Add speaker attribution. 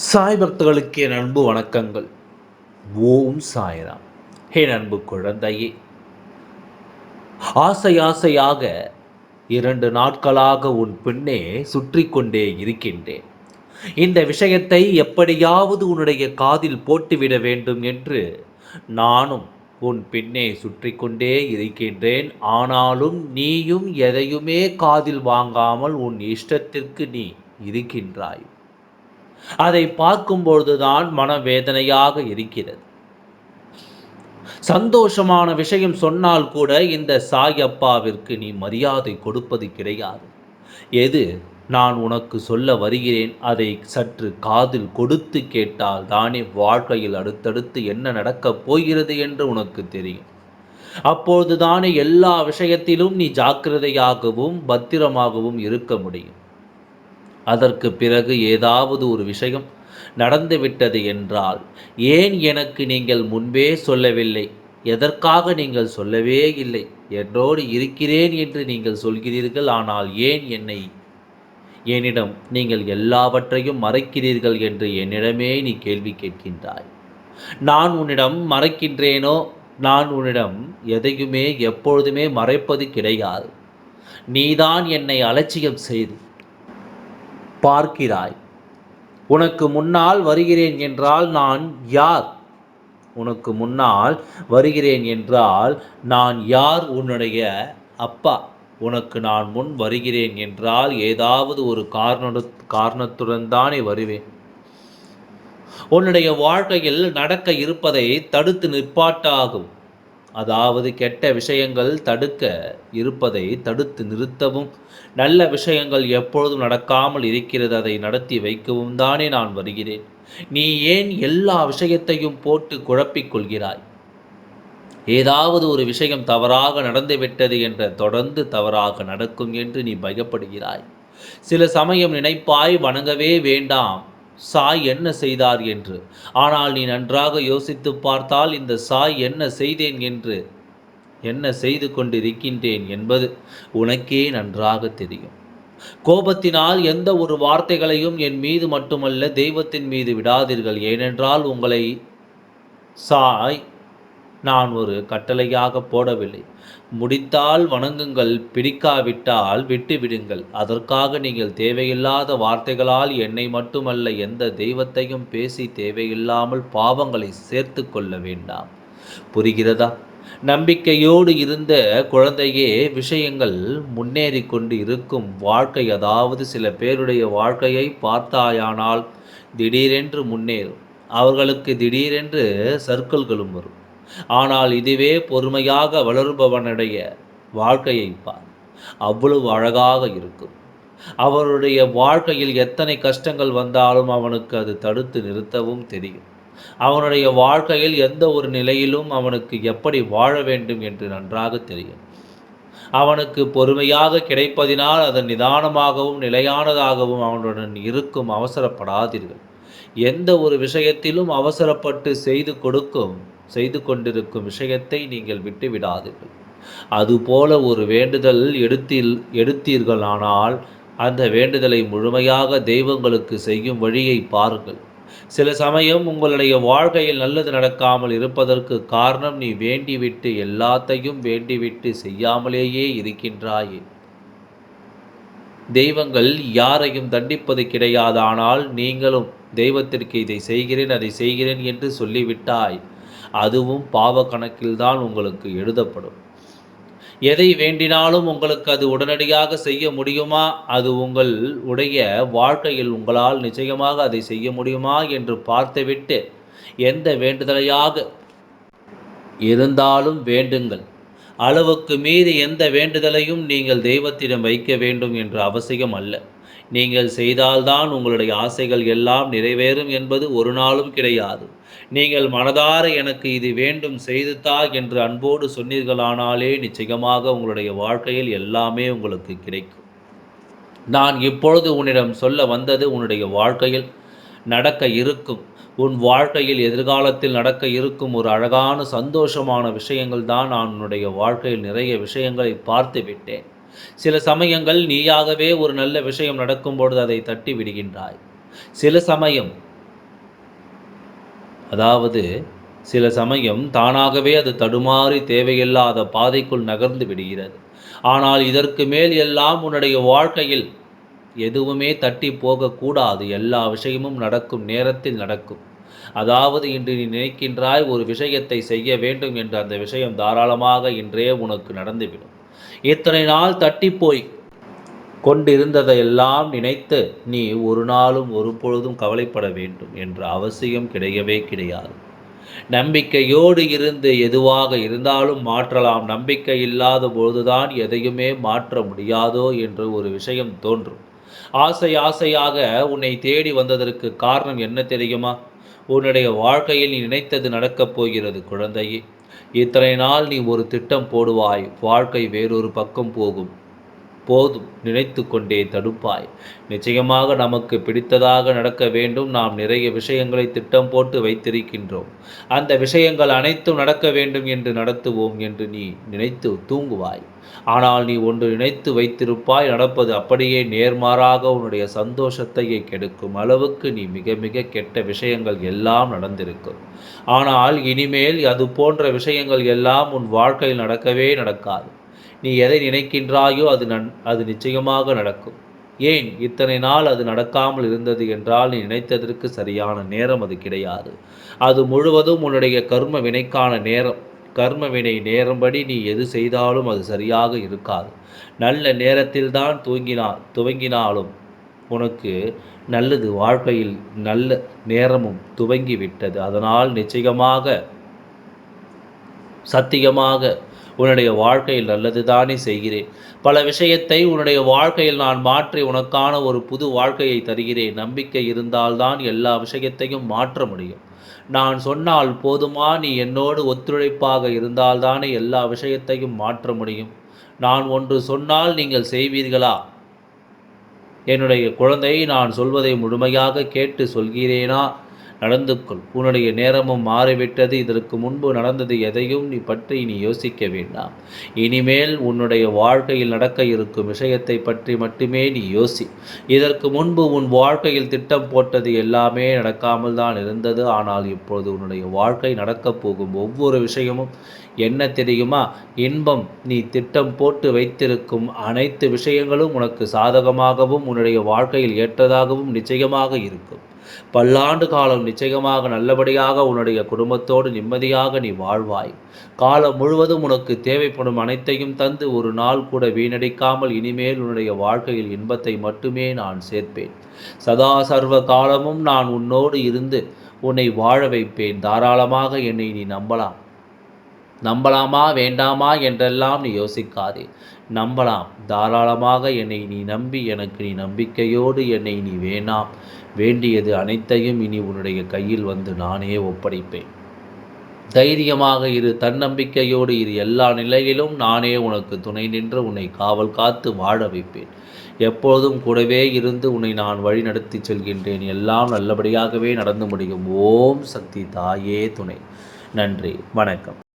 Speaker 1: சாய் பக்தர்களுக்கு என் அன்பு வணக்கங்கள். ஓம் சாய்ராம். என் அன்பு குழந்தையே ஆசை ஆசையாக இரண்டு நாட்களாக உன் பின்னே சுற்றி கொண்டே இருக்கின்றேன். இந்த விஷயத்தை எப்படியாவது உன்னுடைய காதில் போட்டுவிட வேண்டும் என்று நானும் உன் பின்னே சுற்றி கொண்டே இருக்கின்றேன். ஆனாலும் நீயும் எதையுமே காதில் வாங்காமல் உன் இஷ்டத்திற்கு நீ இருக்கின்றாய். அதை பார்க்கும்பொழுதுதான் மனவேதனையாக இருக்கிறது. சந்தோஷமான விஷயம் சொன்னால் கூட இந்த சாயப்பாவிற்கு நீ மரியாதை கொடுப்பது கிடையாது. எது நான் உனக்கு சொல்ல வருகிறேன் அதை சற்று காதில் கொடுத்து கேட்டால் தானே வாழ்க்கையில் அடுத்தடுத்து என்ன நடக்கப் போகிறது என்று உனக்கு தெரியும். அப்பொழுது தானே எல்லா விஷயத்திலும் நீ ஜாக்கிரதையாகவும் பத்திரமாகவும் இருக்க முடியும். அதற்கு பிறகு ஏதாவது ஒரு விஷயம் நடந்துவிட்டது என்றால் ஏன் எனக்கு நீங்கள் முன்பே சொல்லவில்லை? எதற்காக நீங்கள் சொல்லவே இல்லை? என்னோடு இருக்கிறேன் என்று நீங்கள் சொல்கிறீர்கள் ஆனால் ஏன் என்னை? என்னிடம் நீங்கள் எல்லாவற்றையும் மறைக்கிறீர்கள் என்று என்னிடமே நீ கேள்வி கேட்கின்றாய். நான் உன்னிடம் மறைக்கின்றேனோ? நான் உன்னிடம் எதையுமே எப்பொழுதுமே மறைப்பது கிடையாது. நீதான் என்னை அலட்சியம் செய்து பார்க்கிறாய். உனக்கு முன்னால் வருகிறேன் என்றால் நான் யார்? உனக்கு முன்னால் வருகிறேன் என்றால் நான் யார்? உன்னுடைய அப்பா. உனக்கு நான் முன் வருகிறேன் என்றால் ஏதாவது ஒரு காரண காரணத்துடன் தானே வருவேன். உன்னுடைய வாழ்க்கையில் நடக்க இருப்பதை தடுத்து நிற்பாட்டாகும். அதாவது கெட்ட விஷயங்கள் தடுக்க இருப்பதை தடுத்து நிறுத்தவும். நல்ல விஷயங்கள் எப்பொழுதும் நடக்காமல் இருக்கிறது அதை நடத்தி வைக்கவும் தானே நான் வருகிறேன். நீ ஏன் எல்லா விஷயத்தையும் போட்டு குழப்பிக் கொள்கிறாய் ஏதாவது ஒரு விஷயம் தவறாக நடந்துவிட்டது என்ற தொடர்ந்து தவறாக நடக்கும் என்று நீ பயப்படுகிறாய். சில சமயம் நினைப்பாய் வணங்கவே வேண்டாம். சாய் என்ன செய்தார் என்று? ஆனால் நீ நன்றாக யோசித்து பார்த்தால் இந்த சாய் என்ன செய்தேன் என்று என்ன செய்து கொண்டிருக்கின்றேன் என்பது உனக்கே நன்றாக தெரியும். கோபத்தினால் எந்த ஒரு வார்த்தைகளையும் என் மீது மட்டுமல்ல தெய்வத்தின் மீது விடாதீர்கள். ஏனென்றால் உங்களை சாய் நான் ஒரு கட்டளையாக போடவில்லை. முடித்தால் வணங்குங்கள் பிடிக்காவிட்டால் விட்டுவிடுங்கள். அதற்காக நீங்கள் தேவையில்லாத வார்த்தைகளால் என்னை மட்டுமல்ல எந்த தெய்வத்தையும் பேசி தேவையில்லாமல் பாவங்களை சேர்த்து கொள்ள வேண்டாம். புரிகிறதா? நம்பிக்கையோடு இருந்த குழந்தையே விஷயங்கள் முன்னேறி கொண்டு இருக்கும் வாழ்க்கை அதாவது சில பேருடைய வாழ்க்கையை பார்த்தாயானால் திடீரென்று முன்னேறும். அவர்களுக்கு திடீரென்று சர்க்கிள்களும் வரும். ஆனால் இதுவே பொறுமையாக வளருபவனுடைய வாழ்க்கையை பார். அவ்வளவு அழகாக இருக்கும். அவருடைய வாழ்க்கையில் எத்தனை கஷ்டங்கள் வந்தாலும் அவனுக்கு அது தடுத்து நிறுத்தவும் தெரியும். அவனுடைய வாழ்க்கையில் எந்த ஒரு நிலையிலும் அவனுக்கு எப்படி வாழ வேண்டும் என்று நன்றாக தெரியும். அவனுக்கு பொறுமையாக கிடைப்பதினால் அதன் நிதானமாகவும் நிலையானதாகவும் அவனுடன் இருக்கும் அவசரப்படாதீர்கள். எந்த ஒரு விஷயத்திலும் அவசரப்பட்டு செய்து கொடுக்கும் செய்து கொண்டிருக்கும் விஷயத்தை நீங்கள் விட்டுவிடாதீர்கள். அதுபோல ஒரு வேண்டுதல் எடுத்தீர் எடுத்தீர்களானால் அந்த வேண்டுதலை முழுமையாக தெய்வங்களுக்கு செய்யும் வழியை பாருங்கள். சில சமயம் உங்களுடைய வாழ்க்கையில் நல்லது நடக்காமல் இருப்பதற்கு காரணம் நீ வேண்டிவிட்டு எல்லாத்தையும் வேண்டிவிட்டு செய்யாமலேயே இருக்கின்றாயே. தெய்வங்கள் யாரையும் தண்டிப்பது கிடையாது ஆனால் நீங்களும் தெய்வத்திற்கு இதை செய்கிறேன் அதை செய்கிறேன் என்று சொல்லிவிட்டாய் அதுவும் பாவ கணக்கில்தான் உங்களுக்கு எழுதப்படும். எதை வேண்டினாலும் உங்களுக்கு அது உடனடியாக செய்ய முடியுமா? அது உங்கள் உடைய வாழ்க்கையில் உங்களால் நிச்சயமாக அதை செய்ய முடியுமா என்று பார்த்துவிட்டு எந்த வேண்டுதலையாக இருந்தாலும் வேண்டுங்கள். அளவுக்கு மீறி எந்த வேண்டுதலையும் நீங்கள் தெய்வத்திடம் வைக்க வேண்டும் என்ற அவசியம் அல்ல. நீங்கள் செய்தால்தான் உங்களுடைய ஆசைகள் எல்லாம் நிறைவேறும் என்பது ஒரு நாளும் கிடையாது. நீங்கள் மனதார எனக்கு இது வேண்டும் செய்துத்தா என்று அன்போடு சொன்னீர்களானாலே நிச்சயமாக உங்களுடைய வாழ்க்கையில் எல்லாமே உங்களுக்கு கிடைக்கும். நான் இப்பொழுது உன்னிடம் சொல்ல வந்தது உன்னுடைய வாழ்க்கையில் நடக்க இருக்கும். உன் வாழ்க்கையில் எதிர்காலத்தில் நடக்க இருக்கும் ஒரு அழகான சந்தோஷமான விஷயங்கள் தான் நான் உன்னுடைய வாழ்க்கையில் நிறைய விஷயங்களை பார்த்து விட்டேன். சில சமயங்கள் நீயாகவே ஒரு நல்ல விஷயம் நடக்கும் பொழுது அதை தட்டி விடுகின்றாய். சில சமயம் அதாவது சில சமயம் தானாகவே அது தடுமாறி தேவையில்லாத பாதைக்குள் நகர்ந்து விடுகிறது. ஆனால் இதற்கு மேல் எல்லாம் உன்னுடைய வாழ்க்கையில் எதுவுமே தட்டி போகக்கூடாது எல்லா விஷயமும் நடக்கும் நேரத்தில் நடக்கும். அதாவது இன்று நீ நினைக்கின்றாய் ஒரு விஷயத்தை செய்ய வேண்டும் என்று அந்த விஷயம் தாராளமாக இன்றே உனக்கு நடந்துவிடும். இத்தனை நாள் தட்டி போய் கொண்டிருந்ததையெல்லாம் நினைத்து நீ ஒரு நாளும் ஒரு பொழுதும் கவலைப்பட வேண்டும் என்ற அவசியம் கிடையவே கிடையாது. நம்பிக்கையோடு இருந்து எதுவாக இருந்தாலும் மாற்றலாம். நம்பிக்கை இல்லாத பொழுதுதான் எதையுமே மாற்ற முடியாதோ என்று ஒரு விஷயம் தோன்றும். ஆசை ஆசையாக உன்னை தேடி வந்ததற்கு காரணம் என்ன தெரியுமா? உன்னுடைய வாழ்க்கையில் நீ நினைத்தது நடக்கப் போகிறது குழந்தையே. இத்தனை நாள் நீ ஒரு திட்டம் போடுவாய் வாழ்க்கை வேறொரு பக்கம் போகும். போதும் நினைத்து கொண்டே தடுப்பாய். நிச்சயமாக நமக்கு பிடித்ததாக நடக்க வேண்டும். நாம் நிறைய விஷயங்களை திட்டம் போட்டு வைத்திருக்கின்றோம். அந்த விஷயங்கள் அனைத்தும் நடக்க வேண்டும் என்று நடத்துவோம் என்று நீ நினைத்து தூங்குவாய். ஆனால் நீ ஒன்று நினைத்து வைத்திருப்பாய். நடப்பது அப்படியே நேர்மாறாக உன்னுடைய சந்தோஷத்தையே கெடுக்கும் அளவுக்கு நீ மிக மிக கெட்ட விஷயங்கள் எல்லாம் நடந்திருக்கும். ஆனால் இனிமேல் அது போன்ற விஷயங்கள் எல்லாம் உன் வாழ்க்கையில் நடக்கவே நடக்காது. நீ எதை நினைக்கின்றாயோ அது நன் அது நிச்சயமாக நடக்கும். ஏன்? இத்தனை நாள் அது நடக்காமல் இருந்தது என்றால் நீ நினைத்ததற்கு சரியான நேரம் அது கிடையாது. அது முழுவதும் உன்னுடைய கர்ம வினைக்கான நேரம். கர்ம வினை நேரம்படி நீ எது செய்தாலும் அது சரியாக இருக்காது. நல்ல நேரத்தில் தான் தூங்கினால் துவங்கினாலும் உனக்கு நல்லது வாழ்க்கையில் நல்ல நேரமும் துவங்கி விட்டது அதனால் நிச்சயமாக சத்தியமாக உன்னுடைய வாழ்க்கையில் நல்லது தானே செய்கிறேன். பல விஷயத்தை உன்னுடைய வாழ்க்கையில் நான் மாற்றி உனக்கான ஒரு புது வாழ்க்கையை தருகிறேன். நம்பிக்கை இருந்தால்தான் எல்லா விஷயத்தையும் மாற்ற முடியும். நான் சொன்னால் போதுமா? நீ என்னோடு ஒத்துழைப்பாக இருந்தால்தானே எல்லா விஷயத்தையும் மாற்ற முடியும். நான் ஒன்று சொன்னால் நீங்கள் செய்வீர்களா? என்னுடைய குழந்தை நான் சொல்வதை முழுமையாக கேட்டு சொல்கிறேனா? நடந்து கொள். உன்னுடைய நேரமும் மாறிவிட்டது. இதற்கு முன்பு நடந்தது எதையும் நீ பற்றி நீ யோசிக்க வேண்டாம். இனிமேல் உன்னுடைய வாழ்க்கையில் நடக்க இருக்கும் விஷயத்தை பற்றி மட்டுமே நீ யோசி. இதற்கு முன்பு உன் வாழ்க்கையில் திட்டம் போட்டது எல்லாமே நடக்காமல் தான் இருந்தது. ஆனால் இப்பொழுது உன்னுடைய வாழ்க்கை நடக்கப் போகும் ஒவ்வொரு விஷயமும் என்ன தெரியுமா? இன்பம். நீ திட்டம் போட்டு வைத்திருக்கும் அனைத்து விஷயங்களும் உனக்கு சாதகமாகவும் உன்னுடைய வாழ்க்கையில் ஏற்றதாகவும் நிச்சயமாக இருக்கும். பல்லாண்டு காலம் நிச்சயமாக நல்லபடியாக உன்னுடைய குடும்பத்தோடு நிம்மதியாக நீ வாழ்வாய். காலம் முழுவதும் உனக்கு தேவைப்படும் அனைத்தையும் தந்து ஒரு நாள் கூட வீணடிக்காமல் இனிமேல் உன்னுடைய வாழ்க்கையில் இன்பத்தை மட்டுமே நான் சேர்ப்பேன். சதா சர்வ காலமும் நான் உன்னோடு இருந்து உன்னை வாழ வைப்பேன். தாராளமாக என்னை நீ நம்பலாம். நம்பலாமா வேண்டாமா என்றெல்லாம் நீ யோசிக்காதே. நம்பலாம். தாராளமாக என்னை நீ நம்பி எனக்கு நீ நம்பிக்கையோடு என்னை நீ வேணாம். வேண்டியது அனைத்தையும் இனி உன்னுடைய கையில் வந்து நானே ஒப்படைப்பேன். தைரியமாக இரு. தன்னம்பிக்கையோடு இரு. எல்லா நிலையிலும் நானே உனக்கு துணை நின்று உன்னை காவல் காத்து வாழ வைப்பேன். எப்பொழுதும் கூடவே இருந்து உன்னை நான் வழி நடத்தி செல்கின்றேன். எல்லாம் நல்லபடியாகவே நடந்து முடியும். ஓம் சக்தி தாயே துணை. நன்றி. வணக்கம்.